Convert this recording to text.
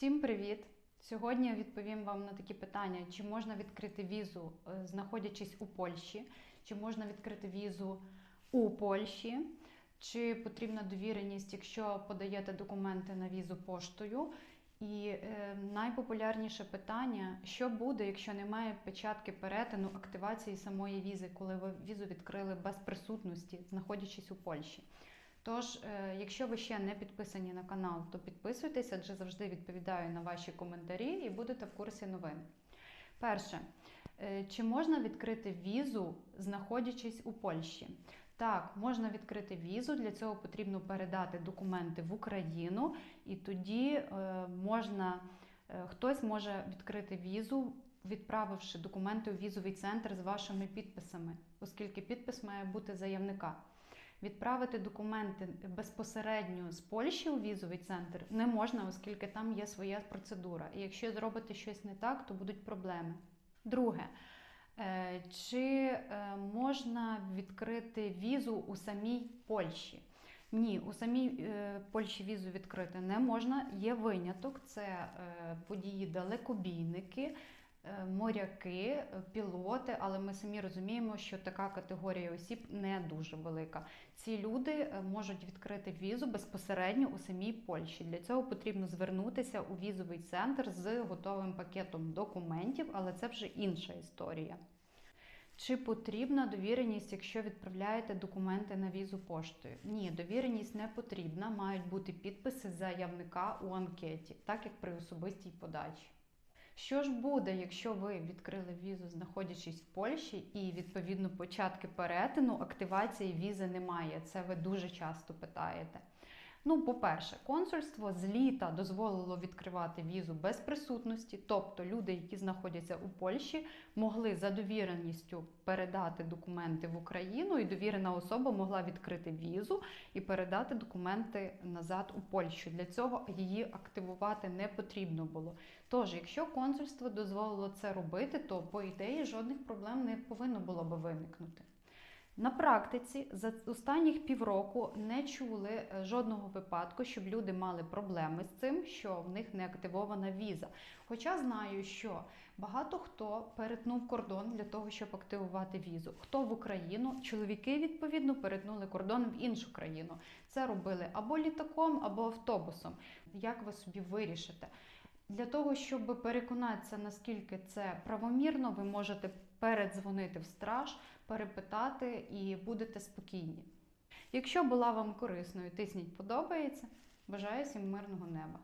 Всім привіт! Сьогодні я відповім вам на такі питання: чи можна відкрити візу, е, знаходячись у Польщі, чи можна відкрити візу у Польщі, чи потрібна довіреність, якщо подаєте документи на візу поштою. І е, найпопулярніше питання: що буде, якщо немає печатки перетину активації самої візи, коли ви візу відкрили без присутності, знаходячись у Польщі. Тож, е, якщо ви ще не підписані на канал, то підписуйтесь, адже завжди відповідаю на ваші коментарі і будете в курсі новин. Перше, е, чи можна відкрити візу, знаходячись у Польщі? Так, можна відкрити візу, для цього потрібно передати документи в Україну, і тоді е, можна, хтось може відкрити візу, відправивши документи у візовий центр з вашими підписами, оскільки підпис має бути заявника. Відправити документи безпосередньо з Польщі у візовий центр не можна, оскільки там є своя процедура. І якщо зробити щось не так, то будуть проблеми. Друге, е, чи е, можна відкрити візу у самій Польщі? Ні, у самій е, Польщі візу відкрити не можна. Є виняток: це водії далекобійники. Моряки, е, пілоти, але ми самі розуміємо, що така категорія осіб не дуже велика. Ці люди е, можуть відкрити візу безпосередньо у самій Польщі. Для цього потрібно звернутися у візовий центр з готовим пакетом документів, але це вже інша історія. Чи потрібна довіреність, якщо відправляєте документи на візу поштою? Ні, довіреність не потрібна, мають бути підписи заявника у анкеті, так як при особистій подачі. Що ж буде, якщо ви відкрили візу, знаходячись в Польщі, і відповідно початки перетину активації візи немає? Це ви дуже часто питаєте. Ну, по-перше, консульство з літа дозволило відкривати візу без присутності, тобто люди, які знаходяться у Польщі, могли за довіреністю передати документи в Україну, і довірена особа могла відкрити візу і передати документи назад у Польщу. Для цього її активувати не потрібно було. Тож, якщо консульство дозволило це робити, то по ідеї жодних проблем не повинно було би виникнути. На практиці за останніх півроку не чули е, жодного випадку, щоб люди мали проблеми з цим, що в них не активована віза. Хоча знаю, що багато хто перетнув кордон для того, щоб активувати візу. Хто в Україну, чоловіки відповідно перетнули кордон в іншу країну. Це робили або літаком, або автобусом. Як ви собі вирішите? Для того, щоб переконатися, наскільки це правомірно, ви можете передзвонити в страж, перепитати і будете спокійні. Якщо була вам корисною, тисніть подобається. Бажаю всім мирного неба!